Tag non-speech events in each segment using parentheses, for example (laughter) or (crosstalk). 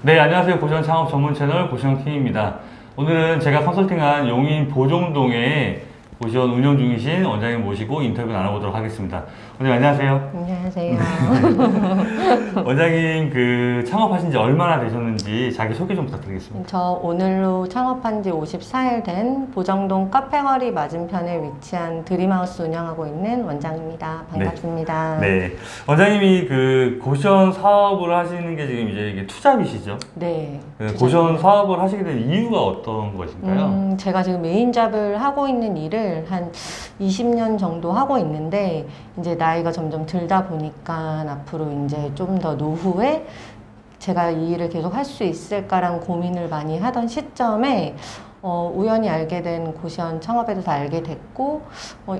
네, 안녕하세요. 고시원 창업 전문 채널 고시원 킹입니다. 오늘은 제가 컨설팅한 용인 보종동에 고시원 운영 중이신 원장님 모시고 인터뷰 나눠보도록 하겠습니다. 원장님 안녕하세요. 안녕하세요. (laughs) 원장님 그 창업하신 지 얼마나 되셨는지 자기 소개 좀 부탁드리겠습니다. 저 오늘로 창업한 지 54일 된 보정동 카페거리 맞은편에 위치한 드림하우스 운영하고 있는 원장입니다. 반갑습니다. 네, 원장님이 그 고시원 사업을 하시는 게 지금 이제 이게 투잡이시죠? 네. 그 고시원 사업을 하시게 된 이유가 어떤 것인가요? 음, 제가 지금 메인 잡을 하고 있는 일을 한 20년 정도 하고 있는데 이제 나이가 점점 들다 보니까 앞으로 이제 좀 더 노후에 제가 이 일을 계속 할 수 있을까라는 고민을 많이 하던 시점에 어, 우연히 알게 된 고시원 창업에 대해서 알게 됐고 어,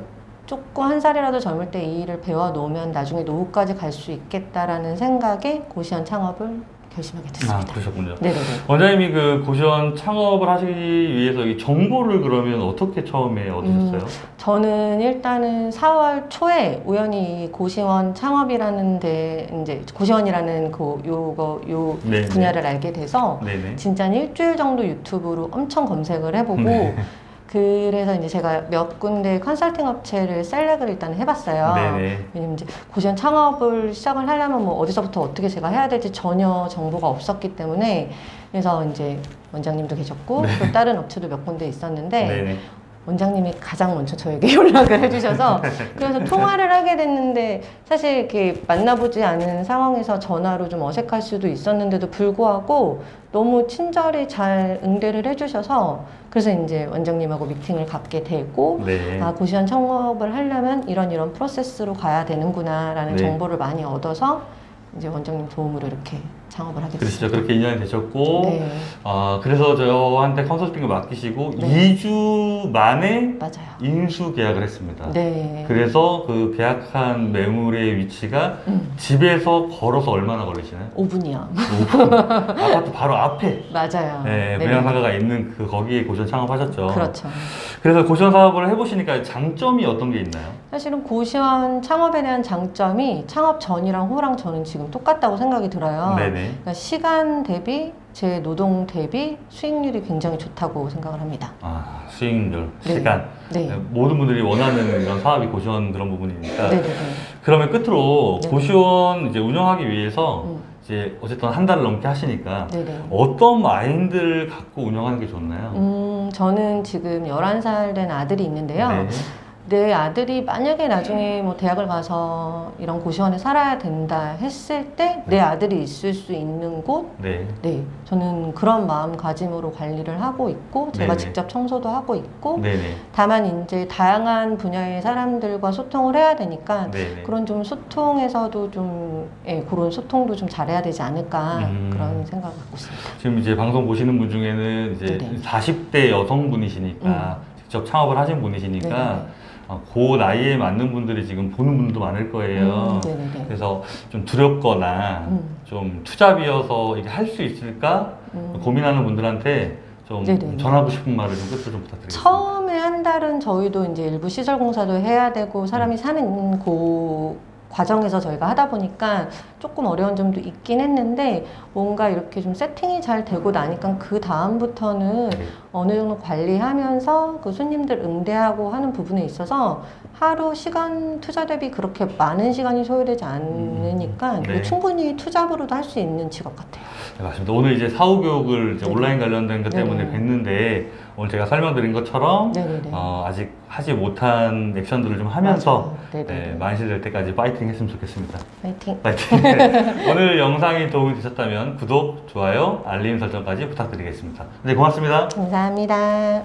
조금 한 살이라도 젊을 때 이 일을 배워 놓으면 나중에 노후까지 갈 수 있겠다라는 생각에 고시원 창업을 결심하게 아, 됐습니다. 그러셨군요. 네네네. 원장님이 그 고시원 창업을 하시기 위해서 이 정보를 그러면 어떻게 처음에 얻으셨어요? 저는 일단은 4월 초에 우연히 이 고시원 창업이라는 데 이제 고시원이라는 그 요거 요 네, 분야를 알게 돼서 네네. 진짜 한 일주일 정도 유튜브로 엄청 검색을 해보고 네. 그래서 이제 제가 몇 군데 컨설팅 업체를 셀렉을 일단 해봤어요. 네네. 왜냐면 이제 고시원 창업을 시작을 하려면 뭐 어디서부터 어떻게 제가 해야 될지 전혀 정보가 없었기 때문에 그래서 이제 원장님도 계셨고 또 다른 업체도 몇 군데 있었는데 네네. 원장님이 가장 먼저 저에게 (laughs) 연락을 해주셔서 그래서 통화를 하게 됐는데 사실 이렇게 만나보지 않은 상황에서 전화로 좀 어색할 수도 있었는데도 불구하고 너무 친절히 잘 응대를 해주셔서 그래서 이제 원장님하고 미팅을 갖게 되고 네. 아 고시원 창업을 하려면 이런 이런 프로세스로 가야 되는구나라는 네. 정보를 많이 얻어서 이제 원장님 도움으로 이렇게 창업을 하게 그러시죠. 됐습니다. 그렇게 인연이 되셨고, 네, 아 그래서 저한테 컨설팅을 맡기시고 네. 2주 만에 맞아요. 인수 계약을 했습니다. 네. 그래서 그 계약한 매물의 위치가 음, 집에서 걸어서 얼마나 걸리시나요? 5분이요. (laughs) 아파트 바로 앞에 맞아요. 네, 네네. 분양상가가 있는 그 거기에 고시원 창업하셨죠. 그렇죠. 그래서 고시원 사업을 해보시니까 장점이 어떤 게 있나요? 사실은 고시원 창업에 대한 장점이 창업 전이랑 후랑 저는 지금 똑같다고 생각이 들어요. 네네. 그러니까 시간 대비 제 노동 대비 수익률이 굉장히 좋다고 생각을 합니다. 아 수익률, 네. 시간 네. 모든 분들이 원하는 이런 사업이 고시원 그런 부분이니까 네네네. 그러면 끝으로 네. 고시원 이제 운영하기 위해서 음, 이제 어쨌든 한 달을 넘게 하시니까 네네. 어떤 마인드를 갖고 운영하는 게 좋나요? 음, 저는 지금 11살 된 아들이 있는데요. 네. 내 아들이 만약에 나중에 뭐 대학을 가서 이런 고시원에 살아야 된다 했을 때 내 네. 아들이 있을 수 있는 곳, 네. 네, 저는 그런 마음가짐으로 관리를 하고 있고 제가 네네. 직접 청소도 하고 있고 네네. 다만 이제 다양한 분야의 사람들과 소통을 해야 되니까 네네. 그런 좀 소통에서도 좀 예, 그런 소통도 좀 잘해야 되지 않을까 음. 그런 생각을 갖고 있습니다. 지금 이제 방송 보시는 분 중에는 이제 네네. 40대 여성분이시니까 직접 창업을 하신 분이시니까 네네. 어, 그 나이에 맞는 분들이 지금 보는 분도 많을 거예요. 음, 네네네. 그래서 좀 두렵거나 음, 좀 투잡이어서 이게 할 수 있을까 음. 고민하는 분들한테 좀 네네네. 전하고 싶은 말을 좀 끝으로 좀 부탁드리겠습니다. 처음에 한 달은 저희도 이제 일부 시설 공사도 해야 되고 사람이 사는 그 과정에서 저희가 하다 보니까 조금 어려운 점도 있긴 했는데 뭔가 이렇게 좀 세팅이 잘 되고 나니까 그 다음부터는 네. 어느 정도 관리하면서 그 손님들 응대하고 하는 부분에 있어서 하루 시간 투자 대비 그렇게 많은 시간이 소요되지 않으니까 음, 네. 충분히 투잡으로도 할 수 있는 직업 같아요. 네, 맞습니다. 오늘 이제 사후 교육을 이제 네네. 온라인 관련된 것 때문에 네네. 뵀는데 오늘 제가 설명드린 것처럼 네네네. 어, 아직 하지 못한 액션들을 좀 하면서. 네, 만실될 때까지 파이팅 했으면 좋겠습니다. 파이팅. 파이팅. (laughs) 오늘 영상이 도움이 되셨다면 구독, 좋아요, 알림 설정까지 부탁드리겠습니다. 네, 고맙습니다. 감사합니다.